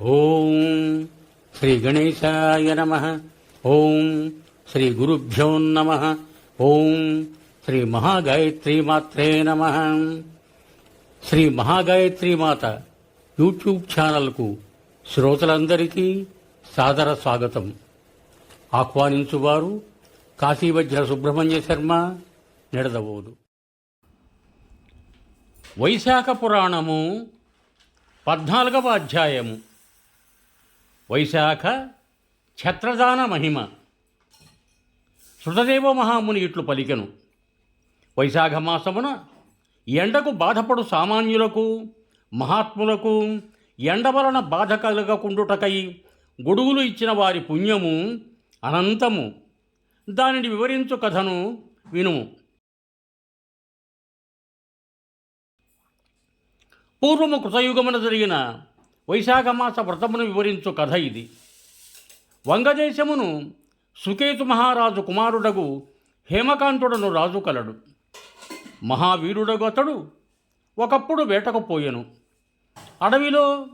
ఓం శ్రీ గణేశాయ నమ. ఓం శ్రీ గురుభ్యో నమ. ఓం శ్రీ మహాగాయత్రి మాత్రే నమ. శ్రీ మహాగాయత్రి మాత యూట్యూబ్ ఛానల్కు శ్రోతలందరికీ సాదర స్వాగతం. ఆహ్వానించువారు కాశీవజ్ర సుబ్రహ్మణ్య శర్మ నిడదవోదు. వైశాఖ పురాణము పద్నాలుగవ అధ్యాయము. వైశాఖ ఛత్రదాన మహిమ. శృతదేవ మహాముని ఇట్లు పలికెను. వైశాఖ మాసమున ఎండకు బాధపడు సామాన్యులకు మహాత్ములకు ఎండ వలన బాధ కలగకుండుటకై గొడుగులు ఇచ్చిన వారి పుణ్యము అనంతము. దానిని వివరించు కథను వినుము. పూర్వము కృతయుగమున జరిగిన వైశాఖమాస వ్రతమును వివరించు కథ ఇది. వంగదేశమును సుకేతు మహారాజు కుమారుడగు హేమకాంతుడను రాజు కలడు. మహావీరుడగు అతడు ఒకప్పుడు వేటకు పోయెను. అడవిలో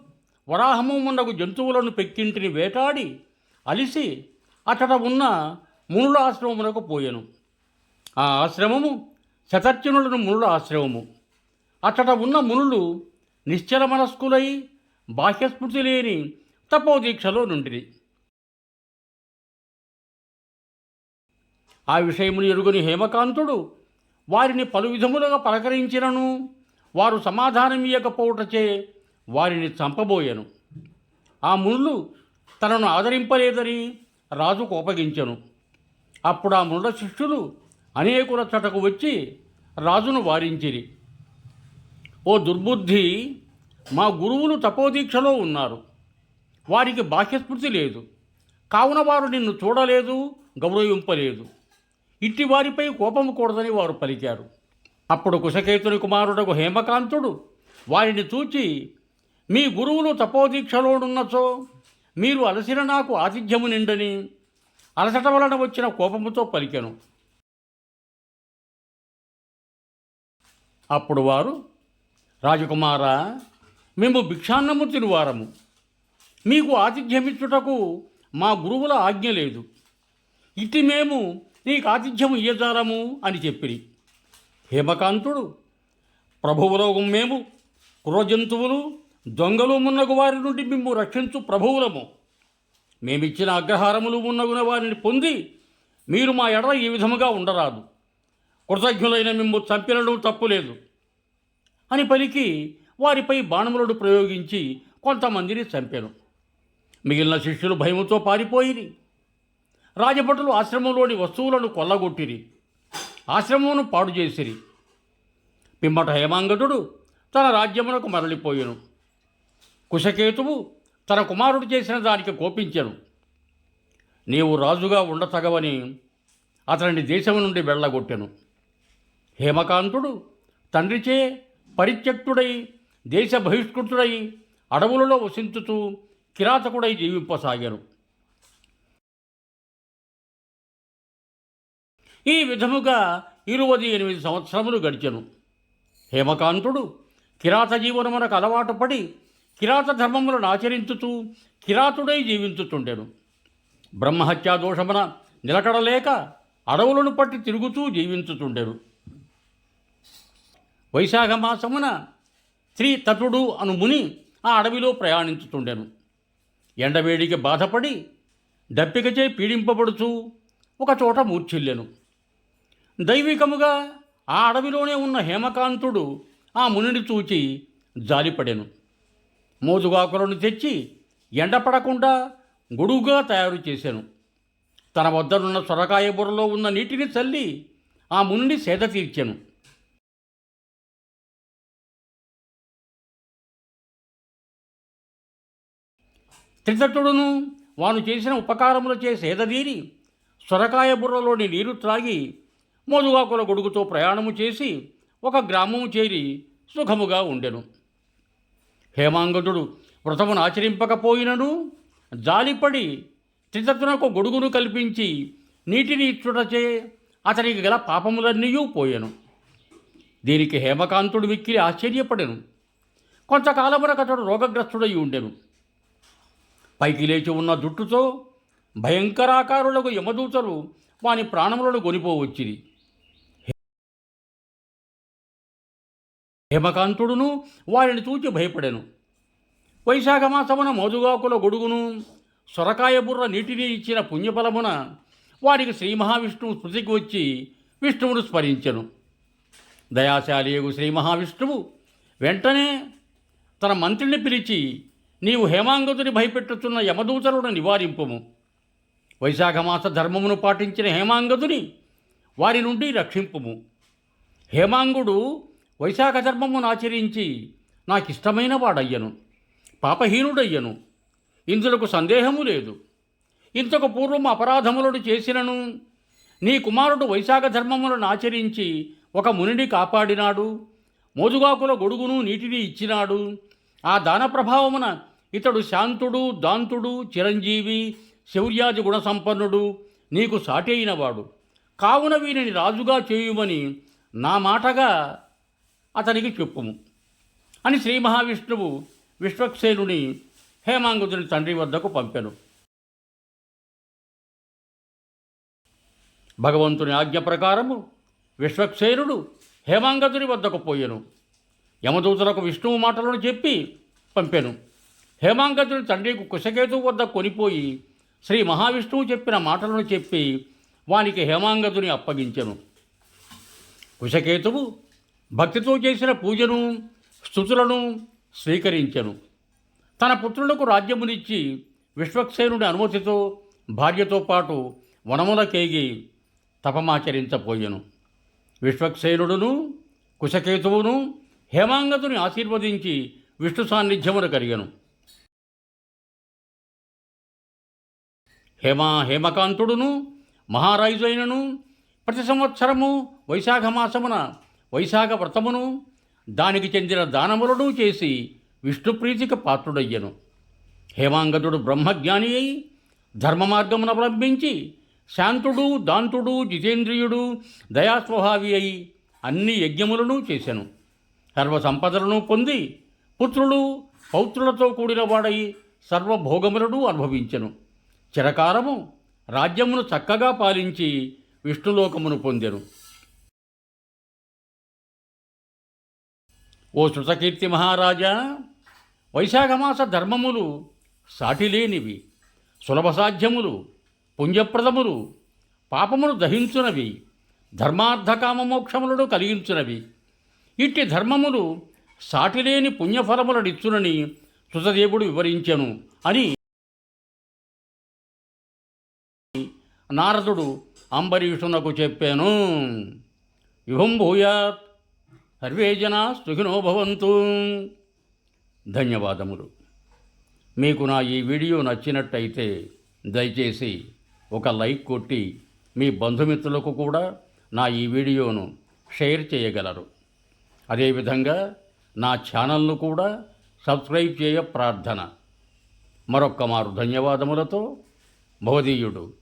వరాహము జంతువులను పెక్కింటిని వేటాడి అలిసి అతడ ఉన్న మునుల ఆశ్రమమునకు పోయెను. ఆ ఆశ్రమము శతర్చనులను మునుల ఆశ్రమము. అతడ ఉన్న మునులు నిశ్చల మనస్కులై బాహ్యస్మృతి లేని తపోదీక్షలో నుండిరి. ఆ విషయమును ఎరుగని హేమకాంతుడు వారిని పలు విధములుగా పలకరించినను. వారు సమాధానం ఇయ్యకపోవటచే వారిని చంపబోయెను. ఆ మునులు తనను ఆదరింపలేదని రాజు కోపగించెను అప్పుడు ఆ మునుల శిష్యులు అనేకుల చటకు వచ్చి రాజును వారించిరి. ఓ దుర్బుద్ధి మా గురువులు తపోదీక్షలో ఉన్నారు. వారికి బాహ్యస్మృతి లేదు. కావున వారు నిన్ను చూడలేదు గౌరవింపలేదు. ఇట్టి వారిపై కోపము కూడదని వారు పలికారు. అప్పుడు కుశకేతుని కుమారుడకు హేమకాంతుడు వారిని చూచి మీ గురువులు తపోదీక్షలోనున్నచో మీరు అలసిన నాకు ఆతిథ్యము నిండని అలసట వలన వచ్చిన కోపముతో పలికెను. అప్పుడు వారు రాజకుమారా మేము భిక్షాన్నము తిరువారము మీకు ఆతిథ్యమిచ్చుటకు మా గురువుల ఆజ్ఞ లేదు. ఇట్టి మేము నీకు ఆతిథ్యం ఇయ్యజాలము అని చెప్పిరి. హేమకాంతుడు ప్రభువులము మేము క్రూరజంతువులు దొంగలు మున్నగు వారి నుండి మేము రక్షించు ప్రభువులము. మేమిచ్చిన అగ్రహారములు ఉన్నగున వారిని పొంది మీరు మా ఎడ ఈ విధముగా ఉండరాదు. కృతజ్ఞులైన మిమ్ము చంపినడం తప్పులేదు. అని పలికి వారిపై బాణములను ప్రయోగించి కొంతమందిని చంపాను. మిగిలిన శిష్యులు భయముతో పారిపోయిరి. రాజభటులు ఆశ్రమంలోని వస్తువులను కొల్లగొట్టిరి. ఆశ్రమమును పాడు చేసిరి. పిమ్మట హేమాంగదుడు తన రాజ్యమునకు మరలిపోయాను. కుశకేతువు తన కుమారుడు చేసిన దానికి కోపించను. నీవు రాజుగా ఉండతగవని అతనిని దేశం నుండి వెళ్ళగొట్టెను. హేమకాంతుడు తండ్రిచే పరిత్యక్తుడై దేశ బహిష్కృతుడై అడవులలో వసించుతూ కిరాతకుడై జీవింపసాగారు. ఈ విధముగా ఇరువది ఎనిమిది సంవత్సరములు గడిచెను. హేమకాంతుడు కిరాత జీవనమునకు అలవాటు పడి కిరాత ధర్మములను ఆచరించుతూ కిరాతుడై జీవించుతుండెను. బ్రహ్మహత్యా దోషమున నిలకడలేక అడవులను పట్టి తిరుగుతూ జీవించుతుండెను. వైశాఖ మాసమున శ్రీ తటుడు అను ముని ఆ అడవిలో ప్రయాణించుతుండెను. ఎండవేడికి బాధపడి దప్పికచే పీడింపబడుచు ఒకచోట మూర్ఛిల్లెను. దైవికముగా ఆ అడవిలోనే ఉన్న హేమకాంతుడు ఆ మునిని చూచి జాలిపడెను. మోదుగాకులను తెచ్చి ఎండపడకుండా గొడుగుగా తయారు చేశాను తన వద్దనున్న సొరకాయ బుర్రలో ఉన్న నీటిని చల్లి ఆ మునిని సేద తీర్చాను. త్రితటుడును వాను చేసిన ఉపకారములచే సేదదీరి సొరకాయ బుర్రలోని నీరు త్రాగి మోదుగాకుల గొడుగుతో ప్రయాణము చేసి ఒక గ్రామము చేరి సుఖముగా ఉండెను. హేమాంగదుడు వ్రతమును ఆచరింపకపోయినను జాలిపడి త్రితత్తునకు గొడుగును కల్పించి నీటిని ఇచ్చుటచే అతనికి గల పాపములన్నీ పోయెను. దీనికి హేమకాంతుడు మిక్కిలి ఆశ్చర్యపడెను. కొంతకాలమునకతడు రోగగ్రస్తుడై ఉండెను. పైకి లేచి ఉన్న జుట్టుతో భయంకరాకారులకు యమదూతలు వాని ప్రాణములను కొనిపోవచ్చిరి. హేమకాంతుడును వారిని చూచి భయపడెను. వైశాఖ మాసమున మోదుగాకుల గొడుగును సొరకాయ బుర్ర నీటిని ఇచ్చిన పుణ్యఫలమున వారికి శ్రీ మహావిష్ణువు స్మృతికి వచ్చి విష్ణువును స్మరించెను. దయాశాలియగు శ్రీ మహావిష్ణువు వెంటనే తన మంత్రిని పిలిచి నీవు హేమాంగతుని భయపెట్టుతున్న యమదూతలను నివారింపుము. వైశాఖమాస ధర్మమును పాటించిన హేమాంగతుని వారి నుండి రక్షింపుము. హేమాంగుడు వైశాఖ ధర్మమును ఆచరించి నాకిష్టమైన వాడయ్యను పాపహీనుడయ్యను. ఇందులకు సందేహము లేదు. ఇంతకు పూర్వం అపరాధములను చేసినను. నీ కుమారుడు వైశాఖ ధర్మములను ఆచరించి ఒక మునిని కాపాడినాడు. మోజుగాకుల గొడుగును నీటిని ఇచ్చినాడు. ఆ దాన ప్రభావమున ఇతడు శాంతుడు దాంతుడు చిరంజీవి శౌర్యాది గుణసంపన్నుడు నీకు సాటి అయినవాడు. కావున వీనిని రాజుగా చేయుమని నా మాటగా అతనికి చెప్పుము. అని శ్రీ మహావిష్ణువు విశ్వక్సేనుని హేమాంగుదుని తండ్రి వద్దకు పంపెను. భగవంతుని ఆజ్ఞ ప్రకారము విశ్వక్సేనుడు హేమాంగదుని వద్దకు పోయెను. యమదూతలకు విష్ణువు మాటలను చెప్పి పంపెను. హేమాంగదుని తండ్రికి కుశకేతు వద్ద కొనిపోయి శ్రీ మహావిష్ణువు చెప్పిన మాటలను చెప్పి వానికి హేమాంగతుని అప్పగించెను. కుశకేతువు భక్తితో చేసిన పూజను స్థుతులను స్వీకరించెను. తన పుత్రులకు రాజ్యమునిచ్చి విశ్వక్సేనుడి అనుమతితో భార్యతో పాటు వనములకేగి తపమాచరించపోయెను విశ్వక్సేనుడును కుశకేతువును హేమాంగతుని ఆశీర్వదించి విష్ణు సాన్నిధ్యమును కలిగను హేమ హేమకాంతుడును మహారాజుైనను ప్రతి సంవత్సరము వైశాఖ మాసమున వైశాఖ వ్రతమును దానికి చెందిన దానములను చేసి విష్ణుప్రీతికి పాత్రుడయ్యను. హేమాంగదుడు బ్రహ్మజ్ఞాని అయి ధర్మ మార్గమున అవలంబించి శాంతుడు దాంతుడు జితేంద్రియుడు దయాస్వభావి అయి అన్ని యజ్ఞములను చేశాను సర్వ సంపదలను పొంది పుత్రులు పౌత్రులతో కూడిన వాడై సర్వభోగములను అనుభవించెను. చిరకారము రాజ్యమును చక్కగా పాలించి విష్ణులోకమును పొందెను. ఓ శృతకీర్తి మహారాజా వైశాఖమాస ధర్మములు సాటిలేనివి సులభసాధ్యములు పుణ్యప్రదములు పాపమును దహించునవి ధర్మార్థకామమోక్షములను కలిగించునవి. ఇట్టి ధర్మములు సాటిలేని పుణ్యఫలములనిచ్చునని శృతదేవుడు వివరించెను అని నారదుడు అంబరీషునకు చెప్పాను యుహం భూయాత్ సర్వే జనా సుఖినో భవంతు. ధన్యవాదములు. మీకు నా ఈ వీడియో నచ్చినట్టయితే దయచేసి ఒక లైక్ కొట్టి మీ బంధుమిత్రులకు కూడా నా ఈ వీడియోను షేర్ చేయగలరు. అదేవిధంగా నా ఛానల్ను కూడా సబ్స్క్రైబ్ చేయ ప్రార్థన. మరొక్క మారు ధన్యవాదములతో భవదీయుడు.